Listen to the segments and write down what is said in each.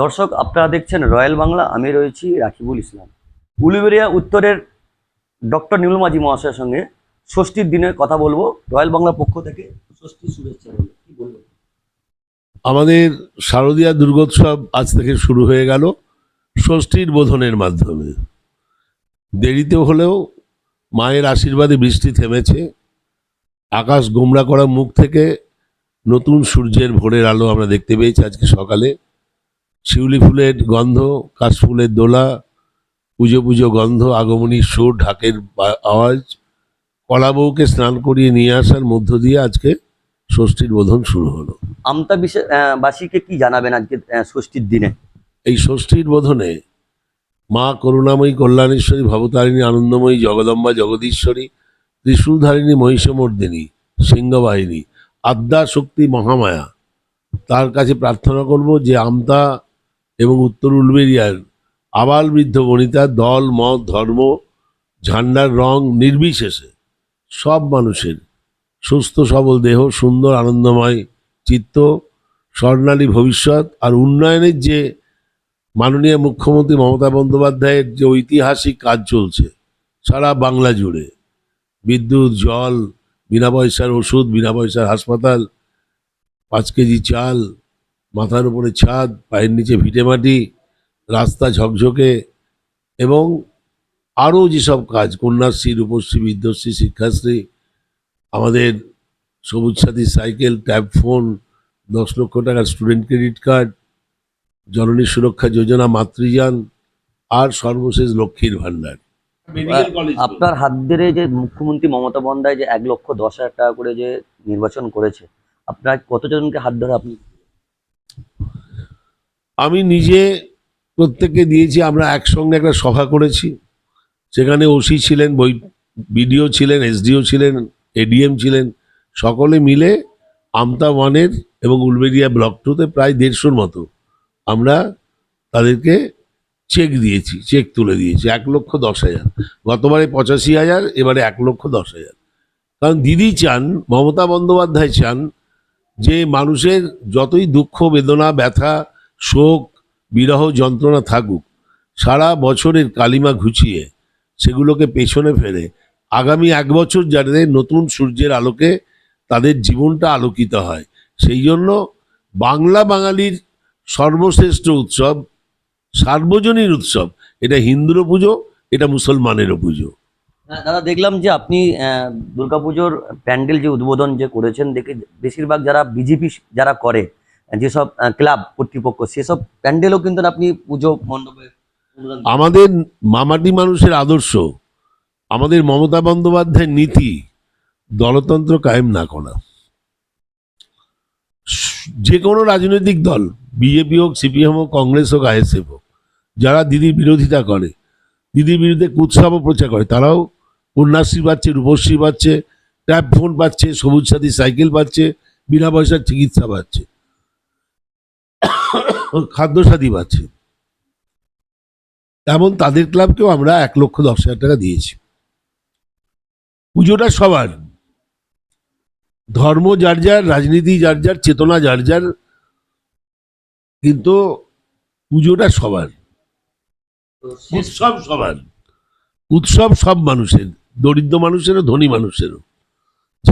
দর্শক, আপনারা দেখছেন রয়্যাল বাংলা, আমি রয়েছি রাকিবুল ইসলাম। উলুবেরিয়া উত্তরের ডক্টর নীল মাঝি মহাশয়ের সঙ্গে ষষ্ঠীর দিনে কথা বলব। রয়্যাল বাংলার পক্ষ থেকে ষষ্ঠীর শুভেচ্ছা বলব আমাদের শারদীয়া দুর্গোৎসব আজ থেকে শুরু হয়ে গেল ষষ্ঠীর বোধনের মাধ্যমে। দেরিতে হলেও মায়ের আশীর্বাদে বৃষ্টি থেমেছে। আকাশ গোমরা করা মুখ থেকে নতুন সূর্যের ভোরের আলো আমরা দেখতে পেয়েছি আজকে সকালে। শিউলি ফুলের গন্ধ কাশফুলের দোলা পুজো পুজো গন্ধ আগমনীর সুর ঢাকের আওয়াজ কলা বউকে স্নান করিয়ে নিয়ে আসার মধ্য দিয়ে আজকে ষষ্ঠীর বোধন শুরু হলো। আমতা বাসীকে কি জানাবেন আজকে ষষ্ঠীর দিনে? এই ষষ্ঠীর বোধনে মা করুণাময়ী কল্যাণেশ্বরী ভবতারিণী আনন্দময়ী জগদম্বা জগদীশ্বরী ত্রিশূলধারিণী মহিষমর্দিনী সিংহবাহিনী আদ্যা শক্তি মহামায়া তার কাছে প্রার্থনা করব যে আমতা এবং উত্তর উলবেরিয়ার আবাল বৃদ্ধ বনিতা, দল, মত, ধর্ম, ঝান্ডার রং নির্বিশেষে সব মানুষের সুস্থ, সবল দেহ, সুন্দর, আনন্দময় চিত্ত, স্বর্ণালী ভবিষ্যৎ আর উন্নয়নের যে মাননীয় মুখ্যমন্ত্রী মমতা বন্দ্যোপাধ্যায়ের যে ঐতিহাসিক কাজ চলছে সারা বাংলা জুড়ে। বিদ্যুৎ, জল, বিনা পয়সার ওষুধ, বিনা পয়সার হাসপাতাল, পাঁচ কেজি চাল মাথার উপরে ছাদ পায়ের নিচে ভিটে মাটি রাস্তা ঝকঝকে এবং আরও যেসব কাজ কন্যাশ্রী রূপশ্রী বিদ্যশ্রী শিক্ষাশ্রী আমাদের সবুজ সাথী সাইকেল ট্যাব ফোন দশ লক্ষ টাকার স্টুডেন্ট ক্রেডিট কার্ড জননী সুরক্ষা যোজনা মাতৃযান আর সর্বশেষ লক্ষ্মীর ভান্ডার আপনার হাত ধরে যে মুখ্যমন্ত্রী মমতা বন্দ্যোপাধ্যায় যে এক লক্ষ দশ হাজার টাকা করে যে নির্বাচন করেছে আপনার কতজনকে হাত ধরে আপনি আমি নিজে প্রত্যেককে দিয়েছি, আমরা একসঙ্গে একটা সভা করেছি সেখানে ওসি ছিলেন, বই, বিডিও ছিলেন, এসডিও ছিলেন, এডিএম ছিলেন, সকলে মিলে আমতা ওয়ানের এবং উলবেরিয়া ব্লক টুতে প্রায় দেড়শোর মতো আমরা তাদেরকে চেক দিয়েছি, চেক তুলে দিয়েছি, এক লক্ষ দশ হাজার। গতবারে পঁচাশি হাজার, এবারে এক লক্ষ দশ হাজার। কারণ দিদি চান, মমতা বন্দ্যোপাধ্যায় চান, যে মানুষের যতই দুঃখ, বেদনা, ব্যথা শোক, বিরহ যন্ত্রণা থাকুক, সারা বছরের কালিমা ঘুচিয়ে সেগুলোকে পেছনে ফেলে আগামী এক বছর যাতে নতুন সূর্যের আলোকে তাদের জীবনটা আলোকিত হয়। সেই জন্য বাংলা বাঙালির সর্বশ্রেষ্ঠ উৎসব, সার্বজনীন উৎসব, এটা হিন্দুরও পুজো, এটা মুসলমানেরও পুজো। দাদা দেখলাম যে আপনি দুর্গাপুজোর প্যান্ডেল যে উদ্বোধন যে করেছেন, দেখে বেশিরভাগ যারা বিজেপি, যারা করে যেসব ক্লাব, কর্তৃপক্ষ, সেসব প্যান্ডেলও কিন্তু আপনি পুজো মণ্ডপে আমাদের মামাটি মানুষের আদর্শ, আমাদের মমতা বন্দ্যোপাধ্যায়ের নীতি দলতন্ত্র কায়েম না করা। যে কোনো রাজনৈতিক দল, বিজেপি হোক, সিপিএম হোক, কংগ্রেস হোক, আইএসএফ হোক, যারা দিদির বিরোধিতা করে, দিদির বিরুদ্ধে কুৎসাবও প্রচার করে, তারাও কন্যাশ্রী পাচ্ছে, রূপশ্রী পাচ্ছে, ট্যাব ফোন পাচ্ছে, সবুজ সাথী সাইকেল পাচ্ছে, বিনা পয়সার চিকিৎসা পাচ্ছে। খাদ্যসাথী পাচ্ছে তেমন তাদের ক্লাবকেও আমরা এক লক্ষ দশ হাজার টাকা দিয়েছি। পুজোটা সবার। ধর্ম যার যার, রাজনীতি যার যার, চেতনা যার যার, কিন্তু পুজোটা সবার। উৎসব সবার। উৎসব সব মানুষের। দরিদ্র মানুষেরও, ধনী মানুষেরও।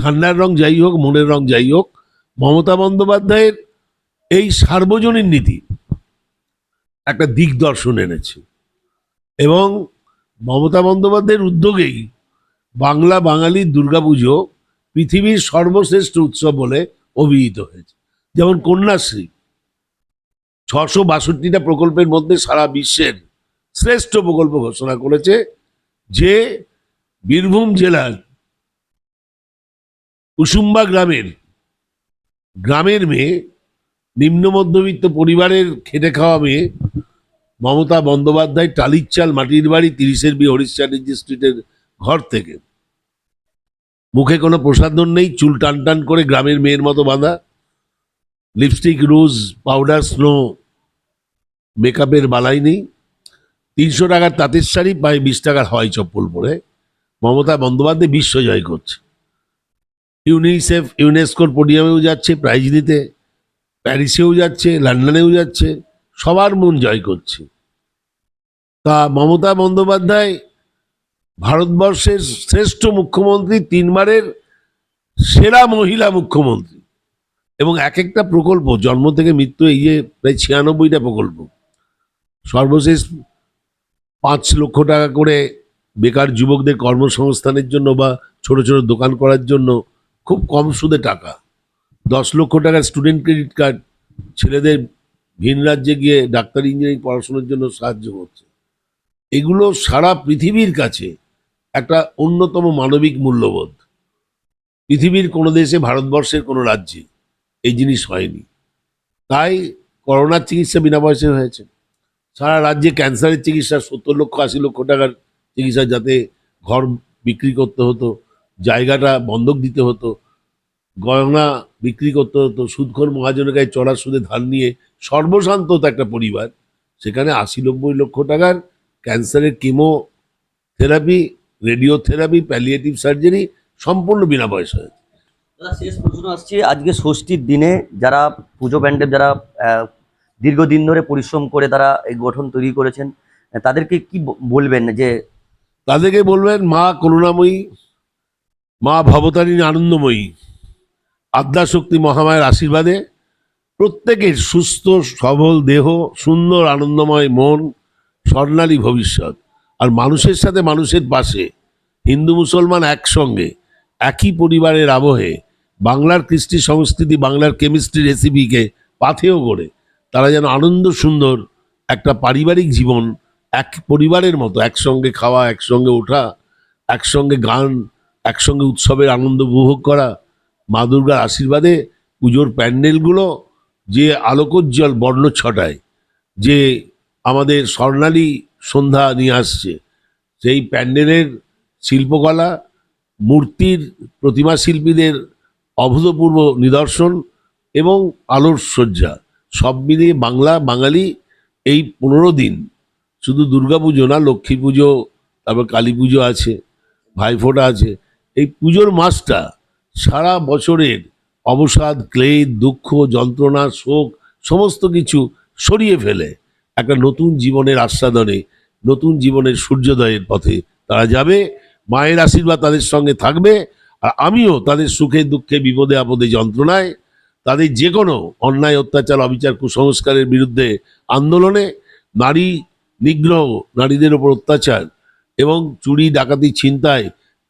ঝান্ডার রং যাই হোক, মনের রং যাই হোক, মমতা বন্দ্যোপাধ্যায়ের এই সার্বজনীন নীতি। একটা দিগদর্শন এনেছে। এবং মমতা বন্দ্যোপাধ্যায়ের উদ্যোগেই বাংলা বাঙালির দুর্গাপুজো পৃথিবীর সর্বশ্রেষ্ঠ উৎসব বলে অভিহিত হয়েছে। যেমন কন্যাশ্রী। ছশো বাষট্টিটা প্রকল্পের মধ্যে সারা বিশ্বের শ্রেষ্ঠ প্রকল্প ঘোষণা করেছে যে বীরভূম জেলার কুসুম্বা গ্রামের গ্রামের মেয়ে নিম্ন মধ্যবিত্ত পরিবারের খেটে খাওয়া মেয়ে মমতা বন্দ্যোপাধ্যায় টালির চাল মাটির বাড়ি তিরিশের বি হরিশ স্ট্রিটের ঘর থেকে। মুখে কোনো প্রসাধন নেই, চুল টান টান করে গ্রামের মেয়ের মতো বাঁধা। লিপস্টিক, রোজ পাউডার, স্নো, মেকআপের বালাই নেই। তিনশো টাকার তাঁতের শাড়ি পায়ে বিশ টাকার হয় চপ্পল পরে। মমতা বন্দ্যোপাধ্যায় বিশ্ব জয় করছে। ইউনিসেফ, ইউনেস্কোর পোডিয়ামেও যাচ্ছে প্রাইজ দিতে প্যারিসেও যাচ্ছে, লন্ডনেও যাচ্ছে, সবার মন জয় করছে। তা মমতা বন্দ্যোপাধ্যায় ভারতবর্ষের শ্রেষ্ঠ মুখ্যমন্ত্রী, তিনবারের সেরা মহিলা মুখ্যমন্ত্রী। এবং এক একটা প্রকল্প, জন্ম থেকে মৃত্যু, এই যে প্রায় ছিয়ানব্বইটা প্রকল্প। সর্বশেষ পাঁচ লক্ষ টাকা করে বেকার যুবকদের কর্মসংস্থানের জন্য বা ছোট ছোট দোকান করার জন্য খুব কম সুদে টাকা। দশ লক্ষ টাকার স্টুডেন্ট ক্রেডিট কার্ড ছেলেদের ভিন রাজ্যে গিয়ে ডাক্তার ইঞ্জিনিয়ারিং পড়াশোনার জন্য সাহায্য করছে। এগুলো সারা পৃথিবীর কাছে একটা অন্যতম মানবিক মূল্যবোধ। পৃথিবীর কোনো দেশে, ভারতবর্ষের কোনো রাজ্যে এই জিনিস হয়নি। তাই করোনার চিকিৎসা বিনা পয়সায় হয়েছে। সারা রাজ্যে ক্যান্সারের চিকিৎসা, সত্তর লক্ষ, আশি লক্ষ টাকার চিকিৎসা যাতে ঘর বিক্রি করতে হতো, জায়গাটা বন্ধক দিতে হতো গয়না বিক্রি করতে হতো সুদখোর মহাজনের গায়ে চড়ার সুদে ধার নিয়ে সর্বশান্ত হতো একটা পরিবার। সেখানে আশি নব্বই লক্ষ টাকার ক্যান্সারের chemotherapy radiotherapy palliative surgery সম্পূর্ণ বিনা পয়সায় দাদা শেষ প্রশ্ন আসছে আজকে ষষ্ঠীর দিনে যারা পুজো প্যান্ডেল যারা দীর্ঘদিন ধরে পরিশ্রম করে তারা এই গঠন তৈরি করেছেন তাদেরকে কি বলবেন যে তাদেরকে বলবেন মা করুণাময়ী মা ভবতারিণী আনন্দময়ী। আদ্যাশক্তি মহামায়ের আশীর্বাদে প্রত্যেকের সুস্থ, সবল দেহ, সুন্দর, আনন্দময় মন, স্বর্ণালী ভবিষ্যৎ। আর মানুষের সাথে মানুষের পাশে হিন্দু, মুসলমান একসঙ্গে, একই পরিবারের আবহে বাংলার কৃষ্টি সংস্কৃতি, বাংলার কেমিস্ট্রি রেসিপিকে পাথেয় করে তারা যেন আনন্দ সুন্দর একটা পারিবারিক জীবন এক পরিবারের মতো, একসঙ্গে খাওয়া, একসঙ্গে ওঠা, একসঙ্গে গান, একসঙ্গে উৎসবের আনন্দ উপভোগ করা মা দুর্গার আশীর্বাদে পুজোর প্যান্ডেলগুলো যে আলোকোজ্জ্বল বর্ণ ছটায়, যে আমাদের স্বর্ণালী সন্ধ্যা নিয়ে আসছে, সেই প্যান্ডেলের শিল্পকলা, মূর্তির প্রতিমা শিল্পীদের অভূতপূর্ব নিদর্শন এবং আলোর সজ্জা, সব মিলিয়ে বাংলা, বাঙালি এই পনেরো দিন। শুধু দুর্গাপুজো না, লক্ষ্মী পুজো, তারপর কালী পুজো আছে, ভাইফোঁটা আছে, এই পুজোর মাসটা সারা বছরের অবসাদ ক্লেদ দুঃখ, যন্ত্রণা, শোক, সমস্ত কিছু সরিয়ে ফেলে একটা নতুন জীবনের আস্বাদনে, নতুন জীবনের সূর্যোদয়ের পথে তারা যাবে। মায়ের আশীর্বাদ তাদের সঙ্গে থাকবে আর আমিও তাদের সুখে, দুঃখে, বিপদে, আপদে যন্ত্রণায় তাদের যে কোনো অন্যায়, অত্যাচার, অবিচার, কুসংস্কারের বিরুদ্ধে আন্দোলনে নারী নিগ্রহ, নারীদের ওপর অত্যাচার এবং চুরি, ডাকাতি, ছিনতাই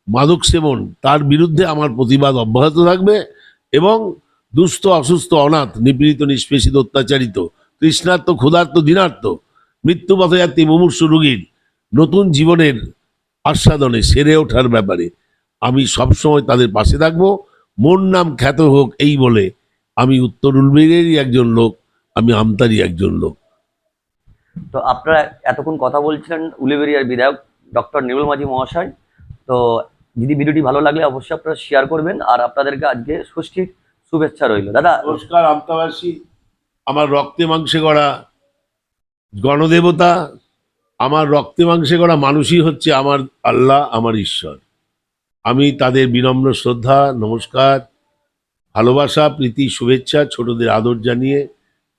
মাদক সেবন, তার বিরুদ্ধে আমার প্রতিবাদ অব্যাহত থাকবে এবং দুস্থ, অসুস্থ, অনাথ, নিপীড়িত, নিষ্পেষিত, অত্যাচারিত, তৃষ্ণার্ত, ক্ষুধার্ত, দিনার্ত মৃত্যুপথে যাত্রী মুমূর্ষু রোগীর নতুন জীবনের আস্বাদনে সেরে ওঠার ব্যাপারে আমি সবসময় তাদের পাশে থাকব। মোর নাম খ্যাত হোক এই বলে আমি উত্তর উলবেরিয়ারই একজন লোক, আমি আমতারই একজন লোক। তো আপনারা এতক্ষণ কথা বলছিলেন উলিবেরিয়ার বিধায়ক ডক্টর নির্মল মাঝি মহাশয়। তো যদি ভিডিওটি ভালো লাগলে অবশ্যই আপনারা শেয়ার করবেন। আর আপনাদেরকে আজকে ষষ্ঠীর শুভেচ্ছা রইল। দাদা। নমস্কার, আমতাবাসী। আমার রক্তে মাংসে গড়া গণদেবতা, আমার রক্তে মাংসে গড়া মানুষই হচ্ছে আমার আল্লাহ, আমার ঈশ্বর। আমি তাদের বিনম্র শ্রদ্ধা, নমস্কার, ভালোবাসা, প্রীতি, শুভেচ্ছা, ছোটদের আদর জানিয়ে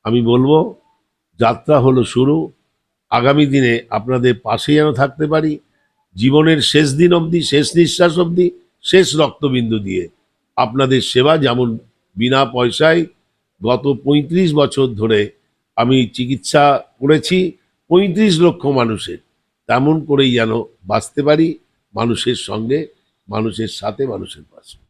আমি বলব, যাত্রা হলো শুরু। আগামী দিনে আপনাদের পাশে যেন থাকতে পারি। জীবনের শেষ দিন অবধি, শেষ নিঃশ্বাস অবধি, শেষ রক্তবিন্দু দিয়ে আপনাদের সেবা যেমন বিনা পয়সায় গত ৩৫ বছর ধরে আমি চিকিৎসা করেছি, পঁয়ত্রিশ লক্ষ মানুষের। তেমন করেই যেন বাঁচতে পারি মানুষের সঙ্গে, মানুষের সাথে, মানুষের পাশে।